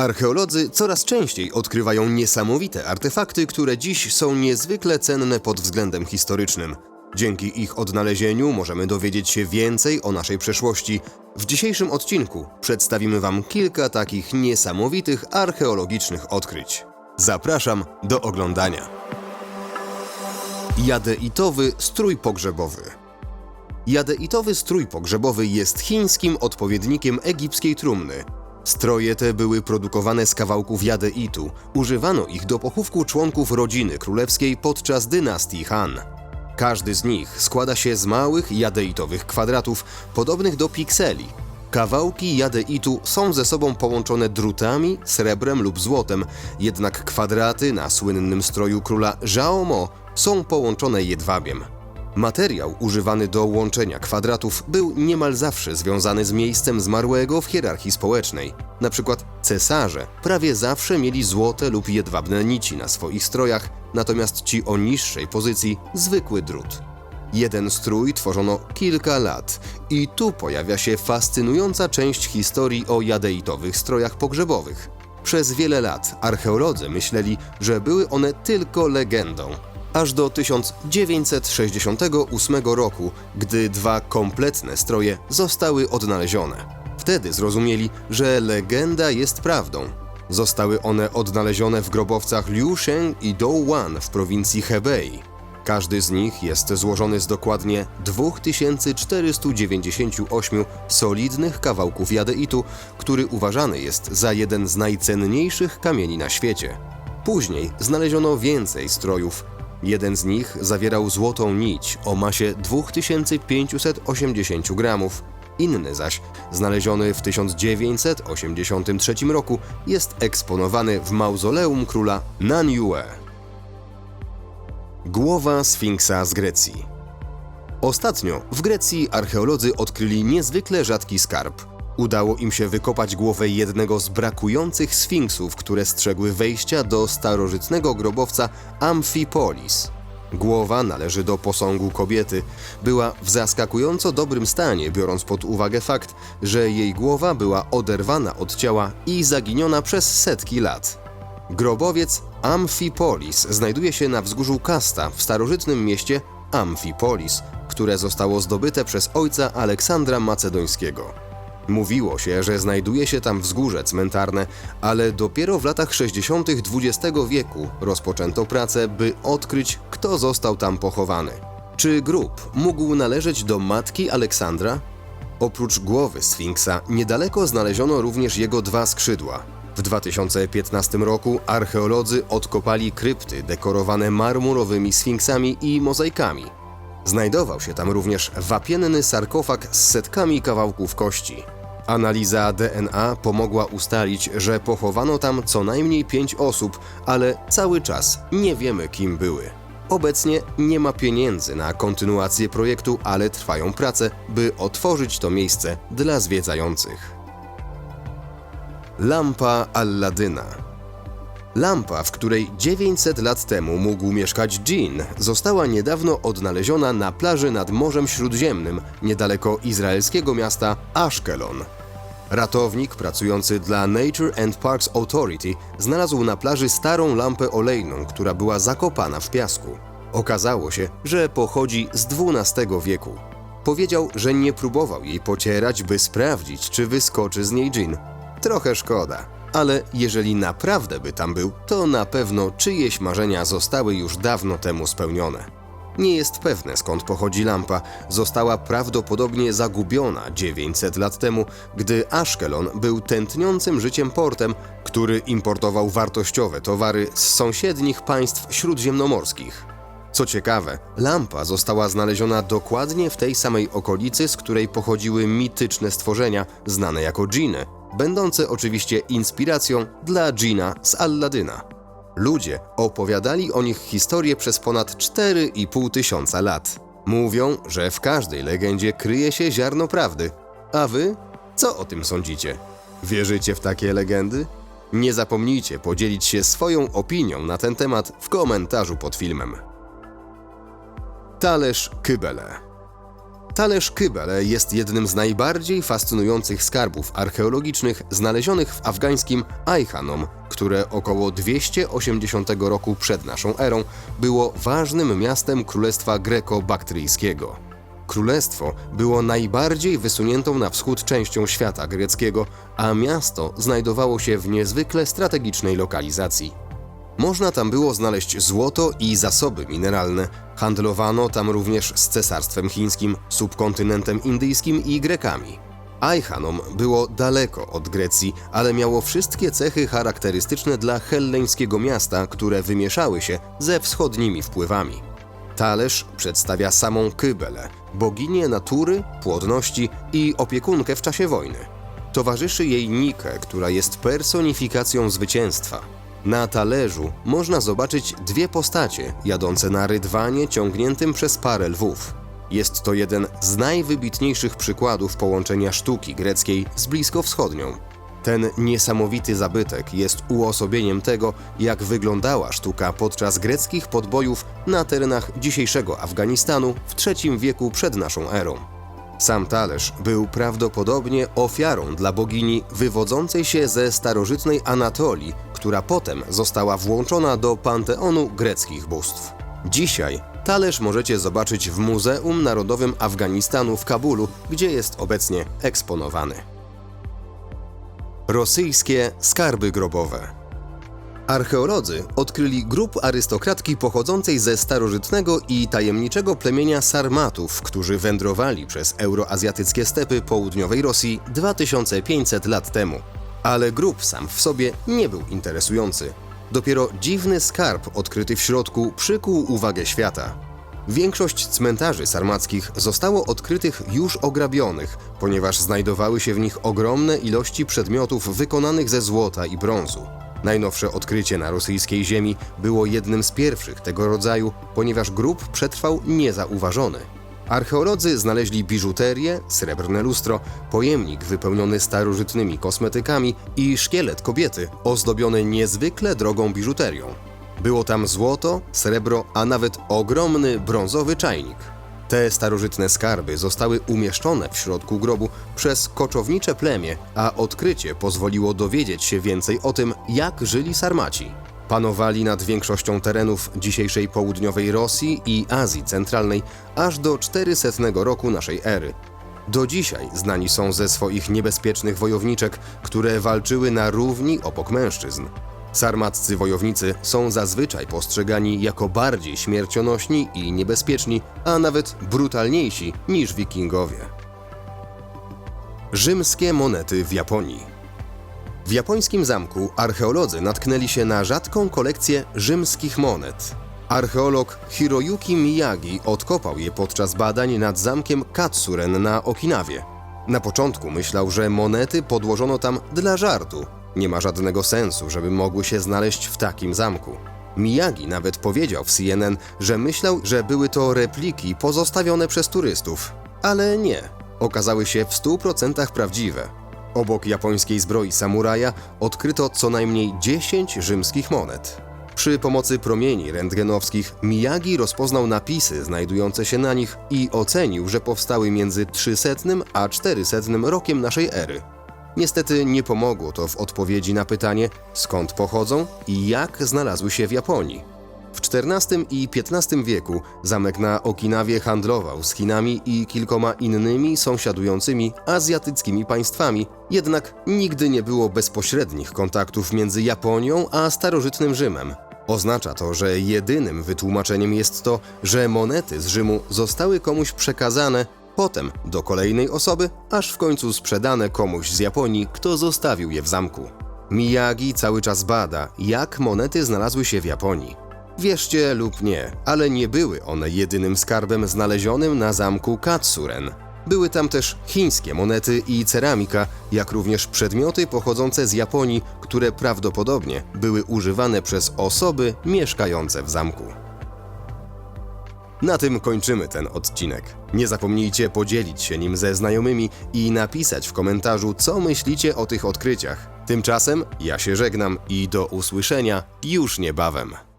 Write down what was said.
Archeolodzy coraz częściej odkrywają niesamowite artefakty, które dziś są niezwykle cenne pod względem historycznym. Dzięki ich odnalezieniu możemy dowiedzieć się więcej o naszej przeszłości. W dzisiejszym odcinku przedstawimy Wam kilka takich niesamowitych archeologicznych odkryć. Zapraszam do oglądania. Jadeitowy strój pogrzebowy. Jadeitowy strój pogrzebowy jest chińskim odpowiednikiem egipskiej trumny. Stroje te były produkowane z kawałków jadeitu. Używano ich do pochówku członków rodziny królewskiej podczas dynastii Han. Każdy z nich składa się z małych jadeitowych kwadratów, podobnych do pikseli. Kawałki jadeitu są ze sobą połączone drutami, srebrem lub złotem, jednak kwadraty na słynnym stroju króla Zhaomo są połączone jedwabiem. Materiał używany do łączenia kwadratów był niemal zawsze związany z miejscem zmarłego w hierarchii społecznej. Na przykład cesarze prawie zawsze mieli złote lub jedwabne nici na swoich strojach, natomiast ci o niższej pozycji zwykły drut. Jeden strój tworzono kilka lat i tu pojawia się fascynująca część historii o jadeitowych strojach pogrzebowych. Przez wiele lat archeolodzy myśleli, że były one tylko legendą, aż do 1968 roku, gdy dwa kompletne stroje zostały odnalezione. Wtedy zrozumieli, że legenda jest prawdą. Zostały one odnalezione w grobowcach Liu Sheng i Douwan w prowincji Hebei. Każdy z nich jest złożony z dokładnie 2498 solidnych kawałków jadeitu, który uważany jest za jeden z najcenniejszych kamieni na świecie. Później znaleziono więcej strojów. Jeden z nich zawierał złotą nić o masie 2580 gramów. Inny zaś, znaleziony w 1983 roku, jest eksponowany w mauzoleum króla Nanyue. Głowa Sfinksa z Grecji. Ostatnio w Grecji archeolodzy odkryli niezwykle rzadki skarb. Udało im się wykopać głowę jednego z brakujących sfinksów, które strzegły wejścia do starożytnego grobowca Amphipolis. Głowa należy do posągu kobiety. Była w zaskakująco dobrym stanie, biorąc pod uwagę fakt, że jej głowa była oderwana od ciała i zaginiona przez setki lat. Grobowiec Amphipolis znajduje się na wzgórzu Kasta w starożytnym mieście Amphipolis, które zostało zdobyte przez ojca Aleksandra Macedońskiego. Mówiło się, że znajduje się tam wzgórze cmentarne, ale dopiero w latach 60. XX wieku rozpoczęto pracę, by odkryć, kto został tam pochowany. Czy grób mógł należeć do matki Aleksandra? Oprócz głowy Sfinksa, niedaleko znaleziono również jego dwa skrzydła. W 2015 roku archeolodzy odkopali krypty dekorowane marmurowymi sfinksami i mozaikami. Znajdował się tam również wapienny sarkofag z setkami kawałków kości. Analiza DNA pomogła ustalić, że pochowano tam co najmniej pięć osób, ale cały czas nie wiemy, kim były. Obecnie nie ma pieniędzy na kontynuację projektu, ale trwają prace, by otworzyć to miejsce dla zwiedzających. Lampa Alladyna. Lampa, w której 900 lat temu mógł mieszkać dżin, została niedawno odnaleziona na plaży nad Morzem Śródziemnym, niedaleko izraelskiego miasta Ashkelon. Ratownik pracujący dla Nature and Parks Authority znalazł na plaży starą lampę olejną, która była zakopana w piasku. Okazało się, że pochodzi z XII wieku. Powiedział, że nie próbował jej pocierać, by sprawdzić, czy wyskoczy z niej dżin. Trochę szkoda, ale jeżeli naprawdę by tam był, to na pewno czyjeś marzenia zostały już dawno temu spełnione. Nie jest pewne skąd pochodzi lampa. Została prawdopodobnie zagubiona 900 lat temu, gdy Ashkelon był tętniącym życiem portem, który importował wartościowe towary z sąsiednich państw śródziemnomorskich. Co ciekawe, lampa została znaleziona dokładnie w tej samej okolicy, z której pochodziły mityczne stworzenia znane jako dżiny, będące oczywiście inspiracją dla dżina z Alladyna. Ludzie opowiadali o nich historię przez ponad 4,5 tysiąca lat. Mówią, że w każdej legendzie kryje się ziarno prawdy. A wy? Co o tym sądzicie? Wierzycie w takie legendy? Nie zapomnijcie podzielić się swoją opinią na ten temat w komentarzu pod filmem. Talerz Kybele Talerz Kybele jest jednym z najbardziej fascynujących skarbów archeologicznych znalezionych w afgańskim Aichanom, które około 280 roku przed naszą erą było ważnym miastem Królestwa Greko-Baktryjskiego. Królestwo było najbardziej wysuniętą na wschód częścią świata greckiego, a miasto znajdowało się w niezwykle strategicznej lokalizacji. Można tam było znaleźć złoto i zasoby mineralne. Handlowano tam również z cesarstwem chińskim, subkontynentem indyjskim i Grekami. Aichanom było daleko od Grecji, ale miało wszystkie cechy charakterystyczne dla helleńskiego miasta, które wymieszały się ze wschodnimi wpływami. Talerz przedstawia samą Kybelę, boginię natury, płodności i opiekunkę w czasie wojny. Towarzyszy jej Nike, która jest personifikacją zwycięstwa. Na talerzu można zobaczyć dwie postacie jadące na rydwanie ciągniętym przez parę lwów. Jest to jeden z najwybitniejszych przykładów połączenia sztuki greckiej z bliskowschodnią. Ten niesamowity zabytek jest uosobieniem tego, jak wyglądała sztuka podczas greckich podbojów na terenach dzisiejszego Afganistanu w III wieku przed naszą erą. Sam talerz był prawdopodobnie ofiarą dla bogini wywodzącej się ze starożytnej Anatolii, która potem została włączona do panteonu greckich bóstw. Dzisiaj talerz możecie zobaczyć w Muzeum Narodowym Afganistanu w Kabulu, gdzie jest obecnie eksponowany. Rosyjskie skarby grobowe. Archeolodzy odkryli grup arystokratki pochodzącej ze starożytnego i tajemniczego plemienia Sarmatów, którzy wędrowali przez euroazjatyckie stepy południowej Rosji 2500 lat temu. Ale grup sam w sobie nie był interesujący. Dopiero dziwny skarb odkryty w środku przykuł uwagę świata. Większość cmentarzy sarmackich zostało odkrytych już ograbionych, ponieważ znajdowały się w nich ogromne ilości przedmiotów wykonanych ze złota i brązu. Najnowsze odkrycie na rosyjskiej ziemi było jednym z pierwszych tego rodzaju, ponieważ grób przetrwał niezauważony. Archeolodzy znaleźli biżuterię, srebrne lustro, pojemnik wypełniony starożytnymi kosmetykami i szkielet kobiety ozdobiony niezwykle drogą biżuterią. Było tam złoto, srebro, a nawet ogromny brązowy czajnik. Te starożytne skarby zostały umieszczone w środku grobu przez koczownicze plemię, a odkrycie pozwoliło dowiedzieć się więcej o tym, jak żyli Sarmaci. Panowali nad większością terenów dzisiejszej południowej Rosji i Azji Centralnej aż do 400 roku naszej ery. Do dzisiaj znani są ze swoich niebezpiecznych wojowniczek, które walczyły na równi obok mężczyzn. Sarmaccy wojownicy są zazwyczaj postrzegani jako bardziej śmiercionośni i niebezpieczni, a nawet brutalniejsi niż wikingowie. Rzymskie monety w Japonii. W japońskim zamku archeolodzy natknęli się na rzadką kolekcję rzymskich monet. Archeolog Hiroyuki Miyagi odkopał je podczas badań nad zamkiem Katsuren na Okinawie. Na początku myślał, że monety podłożono tam dla żartu. Nie ma żadnego sensu, żeby mogły się znaleźć w takim zamku. Miyagi nawet powiedział w CNN, że myślał, że były to repliki pozostawione przez turystów. Ale nie, okazały się w 100% prawdziwe. Obok japońskiej zbroi samuraja odkryto co najmniej 10 rzymskich monet. Przy pomocy promieni rentgenowskich Miyagi rozpoznał napisy znajdujące się na nich i ocenił, że powstały między 300 a 400 rokiem naszej ery. Niestety nie pomogło to w odpowiedzi na pytanie, skąd pochodzą i jak znalazły się w Japonii. W XIV i XV wieku zamek na Okinawie handlował z Chinami i kilkoma innymi sąsiadującymi azjatyckimi państwami, jednak nigdy nie było bezpośrednich kontaktów między Japonią a starożytnym Rzymem. Oznacza to, że jedynym wytłumaczeniem jest to, że monety z Rzymu zostały komuś przekazane, potem do kolejnej osoby, aż w końcu sprzedane komuś z Japonii, kto zostawił je w zamku. Miyagi cały czas bada, jak monety znalazły się w Japonii. Wierzcie lub nie, ale nie były one jedynym skarbem znalezionym na zamku Katsuren. Były tam też chińskie monety i ceramika, jak również przedmioty pochodzące z Japonii, które prawdopodobnie były używane przez osoby mieszkające w zamku. Na tym kończymy ten odcinek. Nie zapomnijcie podzielić się nim ze znajomymi i napisać w komentarzu, co myślicie o tych odkryciach. Tymczasem ja się żegnam i do usłyszenia już niebawem.